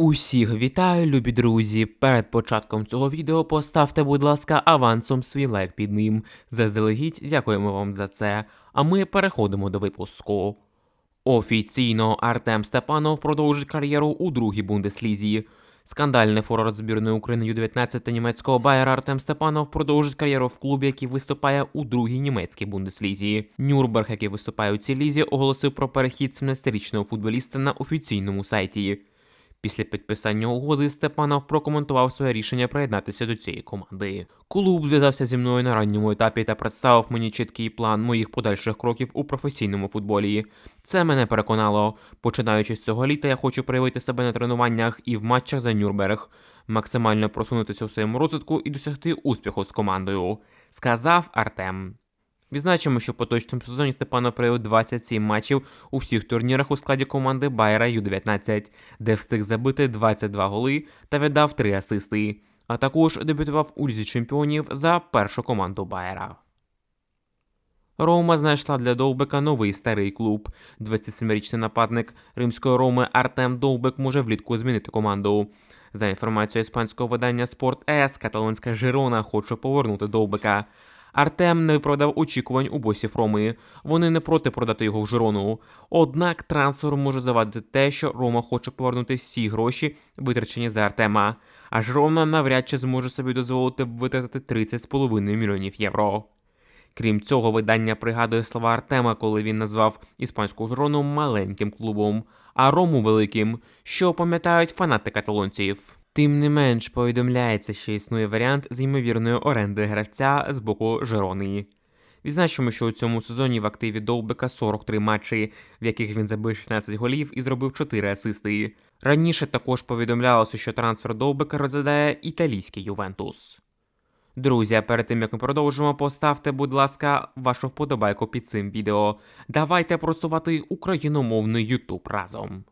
Усіх вітаю, любі друзі! Перед початком цього відео поставте, будь ласка, авансом свій лайк під ним. Заздалегідь дякуємо вам за це. А ми переходимо до випуску. Офіційно Артем Степанов продовжить кар'єру у другій бундеслізі. Скандальний форвард збірної України Ю-19 та німецького Байера Артем Степанов продовжить кар'єру в клубі, який виступає у другій німецькій бундеслізі. Нюрнберг, який виступає у цій лізі, оголосив про перехід 17-річного футболіста на офіційному сайті. Після підписання угоди Степанов прокоментував своє рішення приєднатися до цієї команди. Клуб зв'язався зі мною на ранньому етапі та представив мені чіткий план моїх подальших кроків у професійному футболі. Це мене переконало. Починаючи з цього літа, я хочу проявити себе на тренуваннях і в матчах за Нюрнберг, максимально просунутися у своєму розвитку і досягти успіху з командою, сказав Артем. Відзначимо, що в поточному сезоні Степанов провів 27 матчів у всіх турнірах у складі команди Байера Ю-19, де встиг забити 22 голи та віддав 3 асисти, а також дебютував у Лізі чемпіонів за першу команду Байера. Рома знайшла для Довбека новий старий клуб. 27-річний нападник римської Роми Артем Довбек може влітку змінити команду. За інформацією іспанського видання Спорт С, каталонська Жирона хоче повернути Довбека. Артем не виправдав очікувань у босів Роми. Вони не проти продати його в Жирону. Однак трансферу може завадити те, що Рома хоче повернути всі гроші, витрачені за Артема. А Жирона навряд чи зможе собі дозволити витратити 30,5 мільйонів євро. Крім цього, видання пригадує слова Артема, коли він назвав іспанську Жирону маленьким клубом, а Рому великим, що пам'ятають фанати каталонців. Тим не менш, повідомляється, що існує варіант з ймовірної оренди гравця з боку Жирони. Відзначимо, що у цьому сезоні в активі Довбека 43 матчі, в яких він забив 16 голів і зробив 4 асисти. Раніше також повідомлялося, що трансфер Довбека розглядає італійський Ювентус. Друзі, а перед тим як ми продовжимо, поставте, будь ласка, вашу вподобайку під цим відео. Давайте просувати україномовний YouTube разом.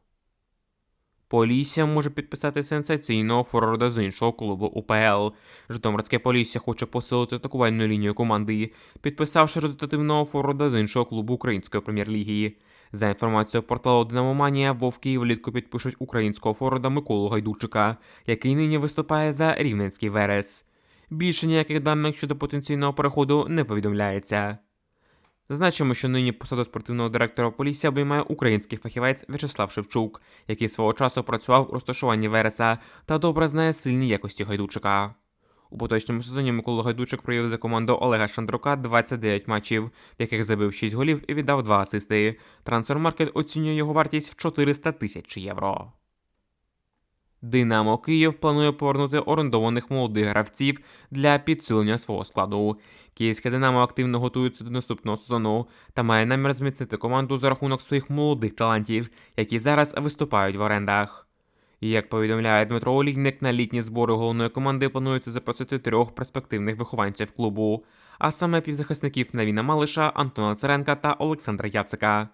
Полісся може підписати сенсаційного форварда з іншого клубу УПЛ. Житомирське Полісся хоче посилити атакувальну лінію команди, підписавши результативного форварда з іншого клубу української прем'єр-ліги. За інформацією порталу Динамоманія, Вовки влітку підпишуть українського форварда Миколу Гайдучика, який нині виступає за Рівненський Верес. Більше ніяких даних щодо потенційного переходу не повідомляється. Зазначимо, що нині посаду спортивного директора Полісся обіймає український фахівець В'ячеслав Шевчук, який свого часу працював у розташуванні Вереса та добре знає сильні якості Гайдучика. У поточному сезоні Микола Гайдучик провів за команду Олега Шандрука 29 матчів, в яких забив 6 голів і віддав 2 асисти. Трансфермаркет оцінює його вартість в 400 тисяч євро. Динамо Київ планує повернути орендованих молодих гравців для підсилення свого складу. Київське Динамо активно готується до наступного сезону та має намір зміцнити команду за рахунок своїх молодих талантів, які зараз виступають в орендах. Як повідомляє Дмитро Олійник, на літні збори головної команди планується запросити трьох перспективних вихованців клубу, а саме півзахисників Навіна Малиша, Антона Царенка та Олександра Яцика.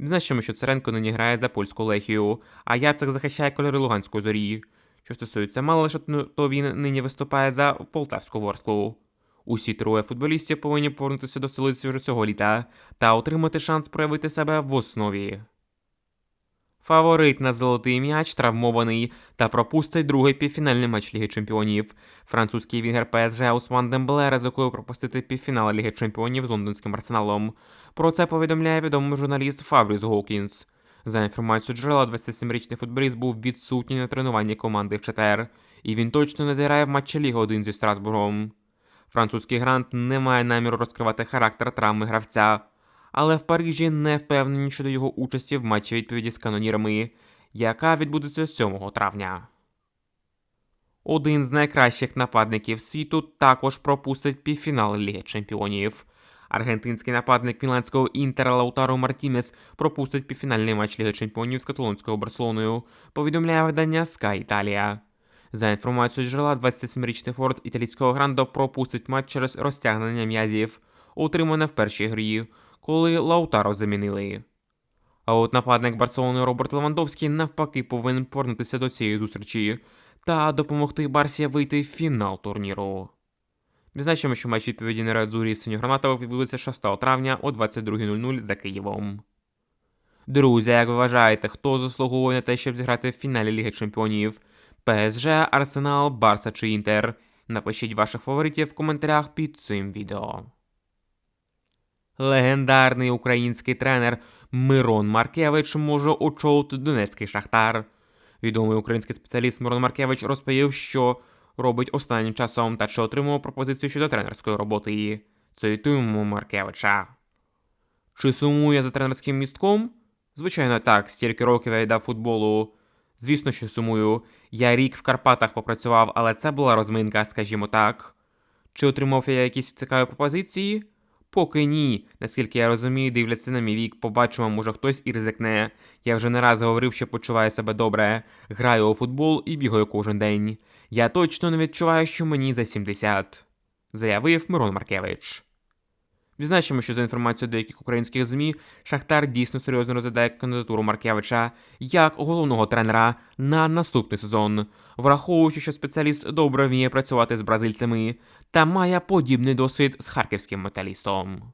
Відзначимо, що Царенко нині грає за польську лехію, а Яцек захищає кольори Луганської зорі. Що стосується Малиша, то він нині виступає за Полтавську Ворсклу. Усі троє футболістів повинні повернутися до столиці вже цього літа та отримати шанс проявити себе в основі. Фаворит на золотий м'яч травмований та пропустить другий півфінальний матч Ліги Чемпіонів. Французький вінгер ПСЖ Усман Дембле ризикує пропустити півфінал Ліги Чемпіонів з лондонським арсеналом. Про це повідомляє відомий журналіст Фабріс Гоукінс. За інформацією джерела, 27-річний футболіст був відсутній на тренуванні команди в ЧТР, і він точно не зіграє в матчі Ліги 1 зі Страсбургом. Французький грант не має наміру розкривати характер травми гравця, але в Парижі не впевнені щодо його участі в матчі відповіді з канонірами, яка відбудеться 7 травня. Один з найкращих нападників світу також пропустить півфінал Ліги Чемпіонів. Аргентинський нападник міланського інтера Лаутаро Мартінес пропустить півфінальний матч Ліги Чемпіонів з каталонською Барселоною, повідомляє видання Sky Italia. За інформацією джерела, 27-річний форт італійського грандо пропустить матч через розтягнення м'язів, отримане в першій грі, коли Лаутаро замінили. А от нападник Барселони Роберт Левандовський навпаки повинен повернутися до цієї зустрічі та допомогти Барсі вийти в фінал турніру. Відзначимо, що матч відповіді на Радзурі Синьогранатових відбудеться 6 травня о 22.00 за Києвом. Друзі, як ви вважаєте, хто заслуговує на те, щоб зіграти в фіналі Ліги Чемпіонів? ПСЖ, Арсенал, Барса чи Інтер? Напишіть ваших фаворитів в коментарях під цим відео. Легендарний український тренер Мирон Маркевич може очолити Донецький Шахтар. Відомий український спеціаліст Мирон Маркевич розповів, що робить останнім часом та чи отримував пропозицію щодо тренерської роботи. Цитуємо Маркевича. Чи сумує за тренерським містком? Звичайно, так, стільки років я віддав футболу. Звісно, що сумую. Я рік в Карпатах попрацював, але це була розминка, скажімо так. Чи отримав я якісь цікаві пропозиції? Поки ні. Наскільки я розумію, дивляться на мій вік, побачимо, може хтось і ризикне. Я вже не раз говорив, що почуваю себе добре. Граю у футбол і бігаю кожен день. Я точно не відчуваю, що мені за 70, заявив Мирон Маркевич. Відзначимо, що за інформацією деяких українських ЗМІ, Шахтар дійсно серйозно розглядає кандидатуру Маркевича як головного тренера на наступний сезон, враховуючи, що спеціаліст добре вміє працювати з бразильцями та має подібний досвід з харківським металістом.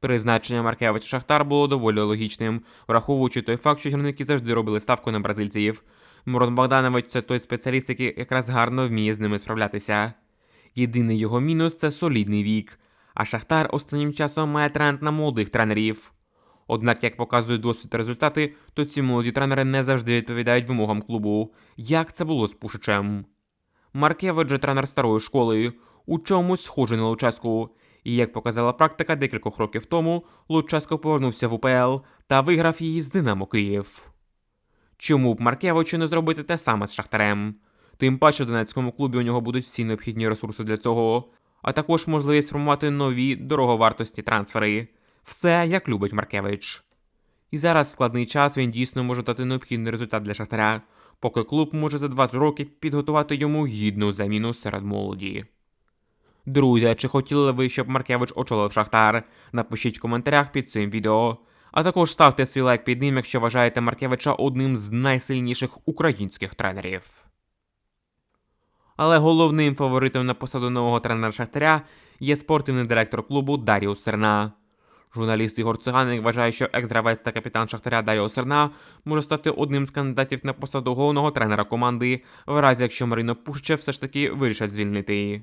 Призначення Маркевича Шахтар було доволі логічним, враховуючи той факт, що гірники завжди робили ставку на бразильців. Мирон Богданович це той спеціаліст, який якраз гарно вміє з ними справлятися. Єдиний його мінус це солідний вік, а Шахтар останнім часом має тренд на молодих тренерів. Однак, як показують досвід результати, то ці молоді тренери не завжди відповідають вимогам клубу, як це було з Пушичем. Маркевич же тренер старої школи, у чомусь схожий на Луческу, і як показала практика декількох років тому, Луческо повернувся в УПЛ та виграв її з Динамо Київ. Чому б Маркевичу не зробити те саме з Шахтарем? Тим паче в Донецькому клубі у нього будуть всі необхідні ресурси для цього, а також можливість формувати нові дороговартості трансфери. Все як любить Маркевич. І зараз в складний час він дійсно може дати необхідний результат для Шахтаря, поки клуб може за 2 роки підготувати йому гідну заміну серед молоді. Друзі, чи хотіли ви, щоб Маркевич очолив Шахтар? Напишіть в коментарях під цим відео. А також ставте свій лайк під ним, якщо вважаєте Маркевича одним з найсильніших українських тренерів. Але головним фаворитом на посаду нового тренера Шахтаря є спортивний директор клубу Даріус Серна. Журналіст Ігор Циганик вважає, що екс-гравець та капітан Шахтаря Даріус Серна може стати одним з кандидатів на посаду головного тренера команди, в разі якщо Маріно Пушича все ж таки вирішать звільнити.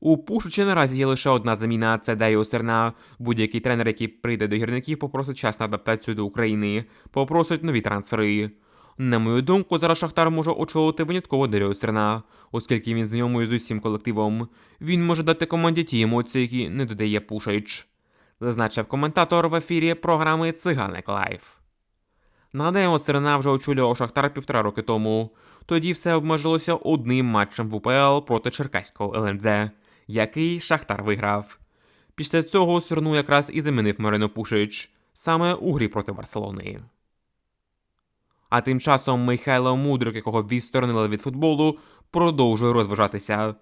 У Пушича наразі є лише одна заміна це Даріус Серна. Будь-який тренер, який прийде до гірників, попросить час на адаптацію до України, попросить нові трансфери. На мою думку, зараз Шахтар може очолити винятково Даріо Серна, оскільки він знайомий з усім колективом. Він може дати команді ті емоції, які не додає Пушич, зазначив коментатор в ефірі програми Циганик Лайф. Нагадаємо, Серна вже очолював Шахтар півтора роки тому. Тоді все обмежилося одним матчем в УПЛ проти Черкаського ЛНЗ, який Шахтар виграв. Після цього Серну якраз і замінив Марино Пушич саме у грі проти Барселони. А тим часом Михайло Мудрик, якого відсторонили від футболу, продовжує розважатися.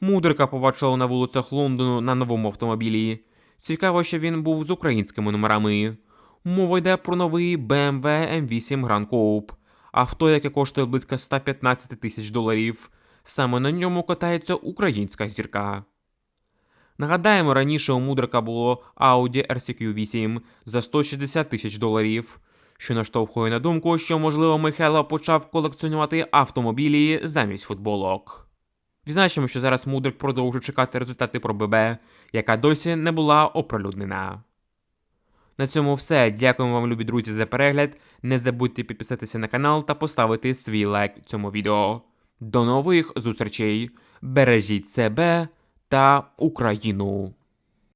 Мудрика побачили на вулицях Лондону на новому автомобілі. Цікаво, що він був з українськими номерами. Мова йде про новий BMW M8 Grand Coupe, авто, яке коштує близько 115 тисяч доларів. Саме на ньому катається українська зірка. Нагадаємо, раніше у Мудрика було Audi RCQ 8 за 160 тисяч доларів що наштовхує на думку, що, можливо, Михайло почав колекціонувати автомобілі замість футболок. Відзначимо, що зараз Мудрик продовжує чекати результати про ББ, яка досі не була оприлюднена. На цьому все. Дякуємо вам, любі друзі, за перегляд. Не забудьте підписатися на канал та поставити свій лайк цьому відео. До нових зустрічей! Бережіть себе та Україну!